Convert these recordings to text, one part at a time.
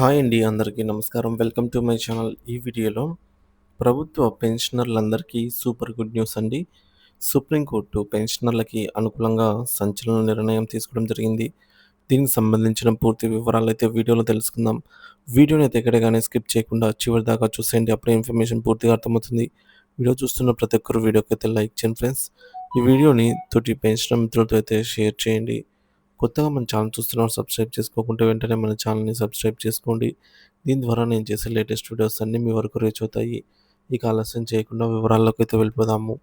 Hi అండి అందరికీ నమస్కారం. Welcome to my channel. ఈ వీడియోలో ప్రభుత్వ పెన్షనర్లందరికీ సూపర్ గుడ్ న్యూస్ అండి. సుప్రీంకోర్టు పెన్షనర్లకి అనుకూలంగా సంచలన నిర్ణయం తీసుకోవడం జరిగింది. దీనికి సంబంధించిన పూర్తి వివరాలు అయితే వీడియోలో తెలుసుకుందాం. వీడియోని అయితే ఎక్కడగానే స్కిప్ చేయకుండా చివరి దాకా చూసేయండి. అప్పుడే ఇన్ఫర్మేషన్ పూర్తిగా అర్థమవుతుంది. వీడియో చూస్తున్న ప్రతి ఒక్కరు వీడియోకి అయితే లైక్ చేయండి ఫ్రెండ్స్. ఈ వీడియోని తోటి పెన్షనర్ మిత్రులతో అయితే షేర్ చేయండి. కొత్తగా మన ఛానల్ చూస్తున్నారు సబ్స్క్రైబ్ చేసుకోకుంటే వెంటనే మన ఛానల్ని సబ్స్క్రైబ్ చేసుకోండి. దీని ద్వారా నేను చేసే లేటెస్ట్ వీడియోస్ అన్నీ మీ వరకు రీచ్ అవుతాయి. ఇక ఆలస్యం చేయకుండా వివరాల్లోకి అయితే వెళ్ళిపోదాము.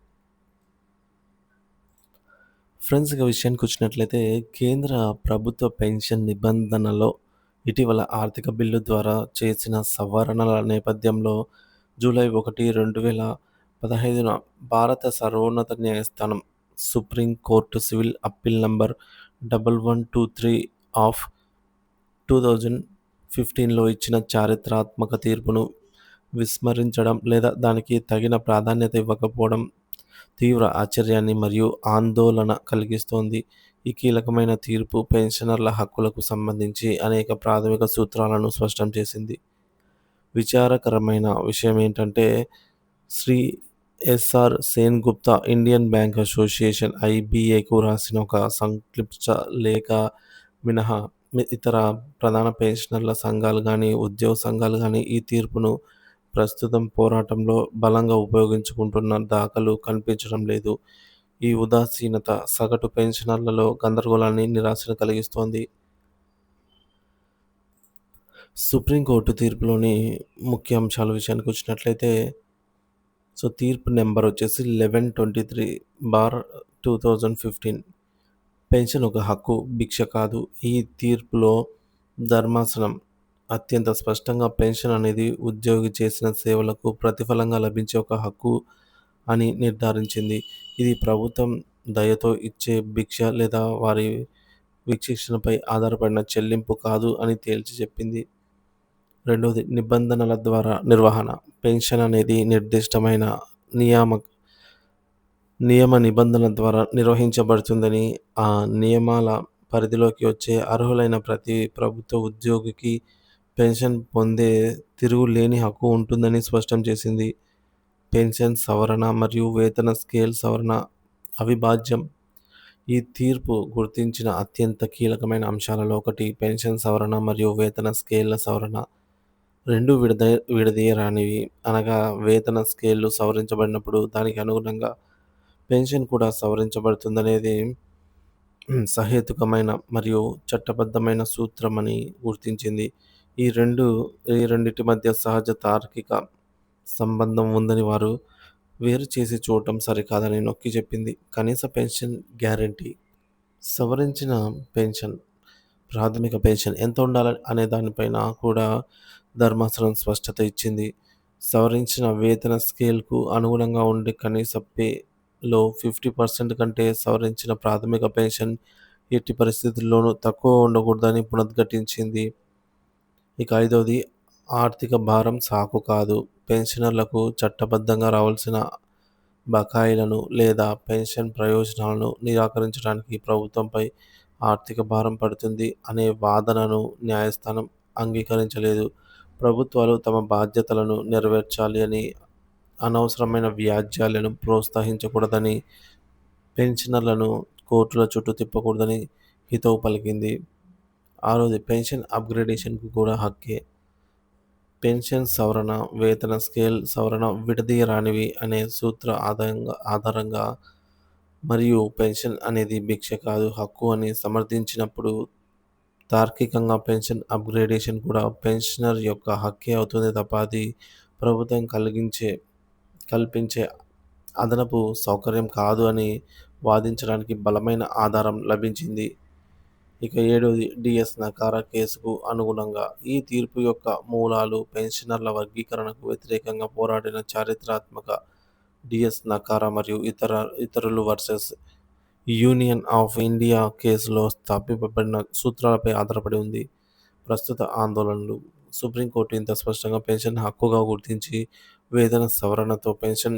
ఫ్రెండ్స్ ఇక విషయానికి వచ్చినట్లయితే కేంద్ర ప్రభుత్వ పెన్షన్ నిబంధనలో ఇటీవల ఆర్థిక బిల్లు ద్వారా చేసిన సవరణల నేపథ్యంలో జూలై ఒకటి రెండు వేల పదహైదున భారత సర్వోన్నత న్యాయస్థానం supreme court civil appeal number double one two three of two thousand ఫిఫ్టీన్లో ఇచ్చిన చారిత్రాత్మక తీర్పును విస్మరించడం లేదా దానికి తగిన ప్రాధాన్యత ఇవ్వకపోవడం తీవ్ర ఆశ్చర్యాన్ని మరియు ఆందోళన కలిగిస్తోంది. ఈ కీలకమైన తీర్పు పెన్షనర్ల హక్కులకు సంబంధించి అనేక ప్రాథమిక సూత్రాలను స్పష్టం చేసింది. విచారకరమైన విషయం ఏంటంటే Shri S R Sen Gupta Indian bank association ఐబిఏకు రాసిన ఒక సంక్లిప్త లేఖ మినహా ఇతర ప్రధాన పెన్షనర్ల సంఘాలు కానీ ఉద్యోగ సంఘాలు కానీ ఈ తీర్పును ప్రస్తుతం పోరాటంలో బలంగా ఉపయోగించుకుంటున్న దాఖలు కనిపించడం లేదు. ఈ ఉదాసీనత సగటు పెన్షనర్లలో గందరగోళాన్ని నిరాశను కలిగిస్తోంది. సుప్రీంకోర్టు తీర్పులోని ముఖ్య అంశాల విషయానికి వచ్చినట్లయితే సో తీర్పు నెంబర్ వచ్చేసి eleven twenty three bar two thousand fifteen. Pension ఒక హక్కు భిక్ష కాదు. ఈ తీర్పులో ధర్మాసనం అత్యంత స్పష్టంగా పెన్షన్ అనేది ఉద్యోగి చేసిన సేవలకు ప్రతిఫలంగా లభించే ఒక హక్కు అని నిర్ధారించింది. ఇది ప్రభుత్వం దయతో ఇచ్చే భిక్ష లేదా వారి విశిక్షణపై ఆధారపడిన చెల్లింపు కాదు అని తేల్చి చెప్పింది. రెండవది నిబంధనల ద్వారా నిర్వహణ. పెన్షన్ అనేది నిర్దిష్టమైన నియామక నియమ నిబంధనల ద్వారా నిర్వహించబడుతుందని ఆ నియమాల పరిధిలోకి వచ్చే అర్హులైన ప్రతి ప్రభుత్వ ఉద్యోగికి పెన్షన్ పొందే తిరుగులేని హక్కు ఉంటుందని స్పష్టం చేసింది. పెన్షన్ సవరణ మరియు వేతన స్కేల్ సవరణ అవిభాజ్యం. ఈ తీర్పు గుర్తించిన అత్యంత కీలకమైన అంశాలలో ఒకటి పెన్షన్ సవరణ మరియు వేతన స్కేళ్ళ సవరణ. రెండు విడద విడదీయరానివి. అనగా వేతన స్కేళ్ళు సవరించబడినప్పుడు దానికి అనుగుణంగా పెన్షన్ కూడా సవరించబడుతుందనేది సహేతుకమైన మరియు చట్టబద్ధమైన సూత్రం అని గుర్తించింది. ఈ రెండు ఈ రెండింటి మధ్య సహజ తార్కిక సంబంధం ఉందని వారు వేరు చేసి చూడటం సరికాదని నొక్కి చెప్పింది. కనీస పెన్షన్ గ్యారంటీ. సవరించిన పెన్షన్ ప్రాథమిక పెన్షన్ ఎంత ఉండాలి అనే దానిపైన కూడా ధర్మాసనం స్పష్టత ఇచ్చింది. సవరించిన వేతన స్కేల్కు అనుగుణంగా ఉండే కనీస పేలో ఫిఫ్టీ పర్సెంట్ కంటే సవరించిన ప్రాథమిక పెన్షన్ ఎట్టి పరిస్థితుల్లోనూ తక్కువ ఉండకూడదని పునర్ఘటించింది ఇక ఐదవది ఆర్థిక భారం సాకు కాదు. పెన్షనర్లకు చట్టబద్ధంగా రావాల్సిన బకాయిలను లేదా పెన్షన్ ప్రయోజనాలను నిరాకరించడానికి ప్రభుత్వంపై ఆర్థిక భారం పడుతుంది అనే వాదనను న్యాయస్థానం అంగీకరించలేదు. ప్రభుత్వాలు తమ బాధ్యతలను నెరవేర్చాలి అని అనవసరమైన వ్యాజ్యాలను ప్రోత్సహించకూడదని పెన్షనర్లను కోర్టుల చుట్టూ తిప్పకూడదని హితవు పలికింది. ఆరోది పెన్షన్ అప్గ్రేడేషన్కు కూడా హక్కే. పెన్షన్ సవరణ వేతన స్కేల్ సవరణ విడదీయరానివి అనే సూత్ర ఆధారంగా ఆధారంగా మరియు పెన్షన్ అనేది భిక్ష కాదు. హక్కు అని సమర్థించినప్పుడు తార్కికంగా పెన్షన్ అప్గ్రేడేషన్ కూడా పెన్షనర్ యొక్క హక్కే అవుతుంది తప్ప అది ప్రభుత్వం కలిగించే కల్పించే అదనపు సౌకర్యం కాదు అని వాదించడానికి బలమైన ఆధారం లభించింది. ఇక ఏడవది డిఎస్ నకార కేసుకు అనుగుణంగా ఈ తీర్పు యొక్క మూలాలు పెన్షనర్ల వర్గీకరణకు వ్యతిరేకంగా పోరాడిన చారిత్రాత్మక డిఎస్ నకార మరియు ఇతర ఇతరులు వర్సెస్ యూనియన్ ఆఫ్ ఇండియా కేసులో స్థాపింపబడిన సూత్రాలపై ఆధారపడి ఉంది. ప్రస్తుత ఆందోళనలు. సుప్రీంకోర్టు ఇంత స్పష్టంగా పెన్షన్ హక్కుగా గుర్తించి వేతన సవరణతో పెన్షన్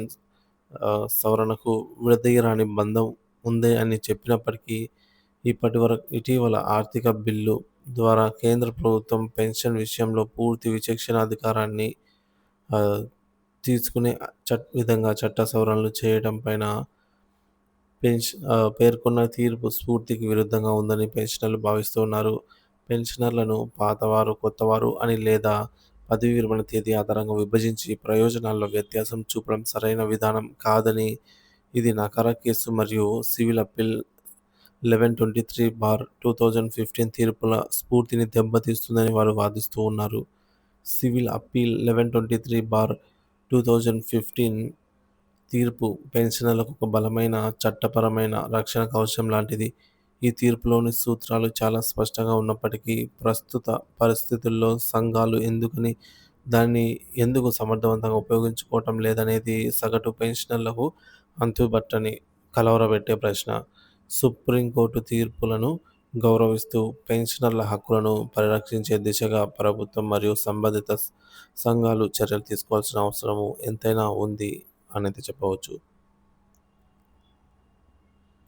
సవరణకు విడదీయరాని బంధం ఉంది అని చెప్పినప్పటికీ ఇప్పటి వరకు ఇటీవల ఆర్థిక బిల్లు ద్వారా కేంద్ర ప్రభుత్వం పెన్షన్ విషయంలో పూర్తి విచక్షణాధికారాన్ని అధికారాన్ని తీసుకునే చట్ విధంగా చట్ట సవరణలు చేయడం పైన పెన్ష పేర్కొన్న తీర్పు స్ఫూర్తికి విరుద్ధంగా ఉందని పెన్షనర్లు భావిస్తున్నారు పెన్షనర్లను పాతవారు, కొత్తవారు అని లేదా పదవీ విరమణ తేదీ ఆధారంగా విభజించి ప్రయోజనాల్లో వ్యత్యాసం చూపడం సరైన విధానం కాదని ఇది నకారా కేసు మరియు సివిల్ అప్పీల్ 1123/2015 తీర్పుల స్ఫూర్తిని దెబ్బతీస్తుందని వారు వాదిస్తూ ఉన్నారు. Civil appeal eleven twenty three bar 1123/2015 తీర్పు పెన్షనర్లకు ఒక బలమైన చట్టపరమైన రక్షణ కవచం లాంటిది. ఈ తీర్పులోని సూత్రాలు చాలా స్పష్టంగా ఉన్నప్పటికీ, ప్రస్తుత పరిస్థితుల్లో సంఘాలు ఎందుకని దాన్ని ఎందుకు సమర్థవంతంగా ఉపయోగించుకోవటం లేదనేది సగటు పెన్షనర్లకు అంతుబట్టని కలవరపెట్టే ప్రశ్న. సుప్రీంకోర్టు తీర్పులను గౌరవిస్తూ పెన్షనర్ల హక్కులను పరిరక్షించే దిశగా ప్రభుత్వం మరియు సంబంధిత సంఘాలు చర్యలు తీసుకోవాల్సిన అవసరము ఎంతైనా ఉంది అనేది చెప్పవచ్చు.